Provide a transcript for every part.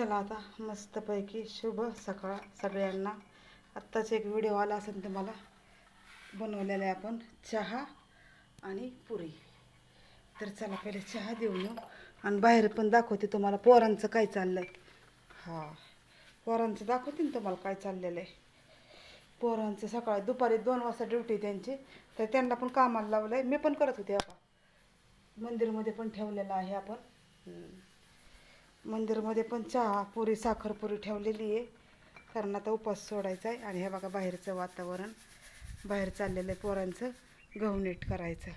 चला आता मस्तपैकी शुभ सकाळ सगळ्यांना. आत्ताच एक व्हिडिओ आला असेल तुम्हाला. बनवलेला आहे आपण चहा आणि पुरी. तर चला पहिले चहा देऊन येऊ. आणि बाहेर पण दाखवते तुम्हाला पोरांचं काय चाललं आहे हा पोरांचं दाखवते ना तुम्हाला काय चाललेलं आहे. पोरांचं सकाळी दुपारी दोन वाजता ड्युटी त्यांची. तर त्यांना पण कामाला लावलं आहे मी पण करत होते आता. मंदिरमध्ये पण ठेवलेलं आहे आपण. मंदिरमध्ये पण चहा पुरी साखर पुरी ठेवलेली आहे. कारण आता उपास सोडायचा आहे. आणि हे बघा बाहेरचं वातावरण बाहेर चाललेलं आहे पोरांचं गहू नीट करायचं.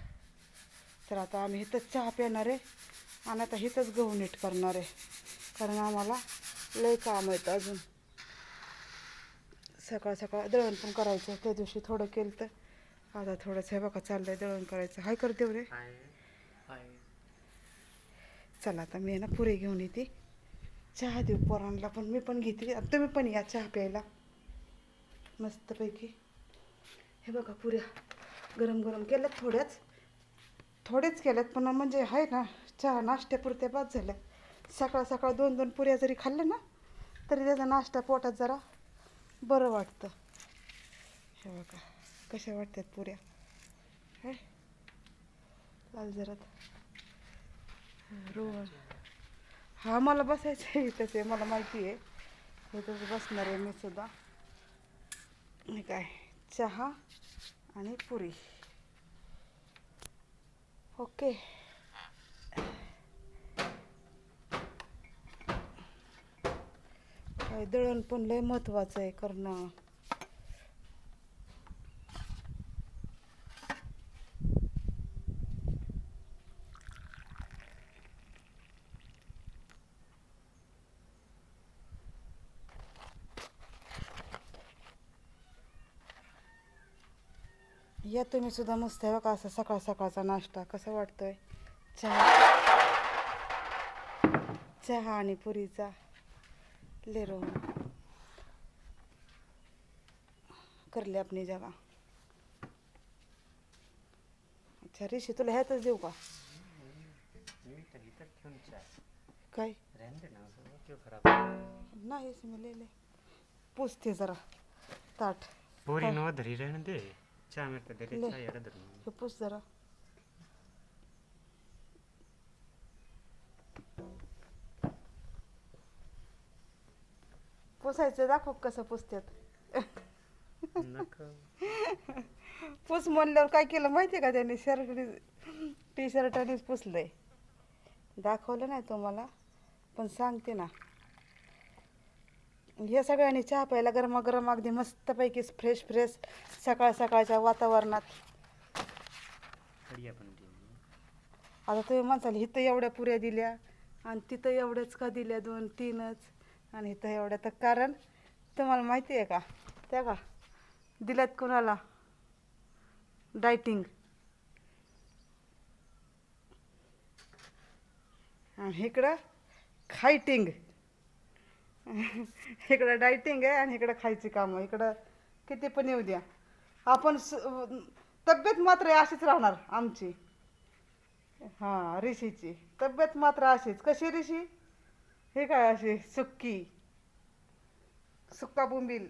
तर आता आम्ही इथंच चहा पिणार आहे आणि आता इथंच गहू नीट करणार आहे. कारण आम्हाला लय काम आहेत अजून. सकाळ सकाळ दळण पण करायचं. त्या दिवशी थोडं केलं तर आता थोडंसं हे बघा चाललंय दळण करायचं. हाय कर देऊ रे चला आता मी आहे ना पुरी घेऊन येते. चहा देऊ पोरांना पण मी पण घेते. तुम्ही पण या चहा प्यायला. मस्तपैकी. हे बघा पुऱ्या. गरम गरम केल्यात थोड्याच. थोडेच केल्यात पण म्हणजे आहे ना चहा नाश्त्यापुरत्या बाद झाल्या. सकाळ सकाळ दोन दोन पुऱ्या जरी खाल्ल्या ना तरी त्याचा नाश्ता पोटात जरा बरं वाटतं. हे बघा कशा वाटतात पुऱ्या. हे लाल जरात. रोहन. हा मला बसायचं आहे इथंच आहे मला माहिती आहे इथंच बसणार आहे मी सुद्धा. काय चहा आणि पुरी. ओके. काय दळण पण लय महत्वाचं आहे करणं. या तुम्ही सुद्धा मस्त आहे बघा असं सकाळ सकाळचा नाश्ता. कसा वाटतोय? चहा. चहा आणि पुरीचा लेरो करले आपली जगा. अच्छा ऋषी तुला ह्यातच देऊ का? मी काय? नाही इसमें ले ले पूछते जरा. ताट. पूरी नो धरी दे. चाय यार धर हे पूछ जरा पुसायचं दाखव कसं पुसतात पुस म्हणल्यावर काय केलं माहिती का त्यांनी शर्ट टी शर्टानेच पुसलंय दाखवलं नाही तुम्हाला पण सांगते ना हे सगळ्यांनी चहा प्यायला गरमागरम अगदी मस्तपैकी फ्रेश फ्रेश सकाळ सकाळच्या वातावरणात. आता तुम्ही म्हणसाल इथं एवढ्या पुऱ्या दिल्या आणि तिथं एवढ्याच का दिल्या दोन तीनच? आणि इथं एवढ्या तर कारण? तुम्हाला माहिती आहे का? त्या का? दिल्यात कोणाला? डायटिंग आणि इकडं खायटिंग. इकडं डायटिंग आहे आणि इकडं खायची कामं. इकडं किती पण येऊ द्या. आपण स- तब्येत मात्र अशीच राहणार आमची. हां ऋषीची. तब्येत मात्र अशीच. कशी ऋषी? हे काय अशी सुक्की. सुक्का बोंबील.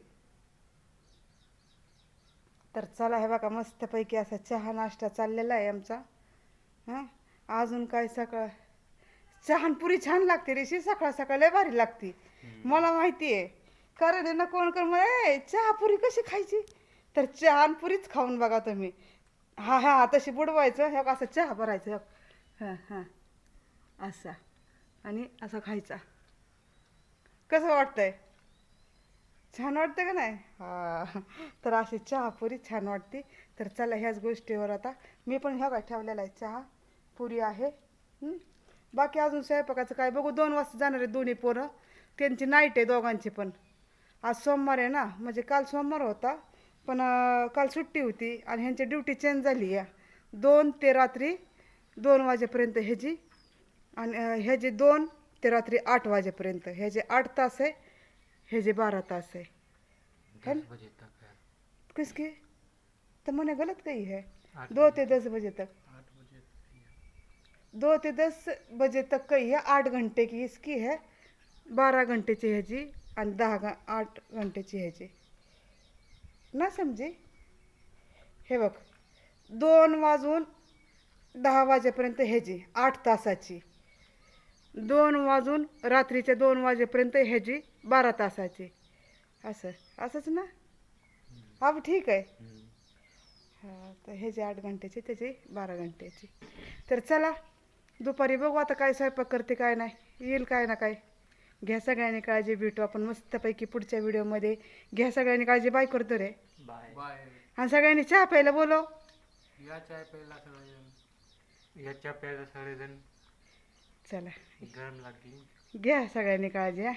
तर चला हे बघा मस्तपैकी असा चहा नाश्ता चाललेला आहे आमचा. हां? अजून काय सकाळ चहा आणि पुरी छान लागते ऋषी सकाळ सकाळ लय भारी लागते. मला माहिती आहे कारण आहे ना कोण कोण म्हणे, "ए, चहा पुरी कशी खायची? तर चहा आणि पुरीच खाऊन बघा तुम्ही. हा हा तशी बुडवायचं हे असं चहा भरायचं हे हां हां. असा. आणि असा खायचा. कसं वाटतंय? छान वाटतं का नाही? हा. तर अशी चहा पुरी छान वाटते. तर चला ह्याच गोष्टीवर आता. मी पण ह्या काय ठेवलेला आहे चहा. पुरी आहे. हं? बाकी अजून स्वयंपाकाचं काय? बघू दोन वाजता जाणार आहे दोन्ही पोरं. त्यांची नाईट आहे दोघांची पण. आज सोमवार आहे ना म्हणजे काल सोमवार होता पण काल सुट्टी होती आणि ह्यांची ड्युटी चेंज झाली आहे. दोन ते रात्री दोन वाजेपर्यंत ह्याची आणि ह्याची दोन ते रात्री आठ वाजेपर्यंत. ह्याचे आठ तास आहे ह्याचे बारा तास आहे. है है किसकी तो मैंने गलत कही है आठ दो से दस बजे तक। दो से दस बजे तक कही है आठ घंटे की इसकी है बारा घंटेची ह्याची आणि दहा गा आठ घंटेची ह्याची ना समजे हे बघ दोन वाजून दहा वाजेपर्यंत ह्याची आठ तासाची. दोन वाजून रात्रीच्या दोन वाजेपर्यंत ह्याची बारा तासाची. असं असंच ना? हा ठीक आहे. हा तर ह्याची आठ घंट्याची त्याची बारा घंट्याची तर चला दुपारी बघू आता काय स्वयंपाक करते काय नाही. येईल काय ना काय. घ्या सगळ्यांनी काळजी भेटू आपण मस्तपैकी पुढच्या व्हिडिओमध्ये. घ्या सगळ्यांनी काळजी बाय करतो रे. बाय. बाय. आणि सगळ्यांनी चहा प्यायला बोलव. या चाय प्यायला सगळेजण. याच्या प्यायला सगळेजण. चला. गरम लागली. घ्या सगळ्यांनी काळजी हा.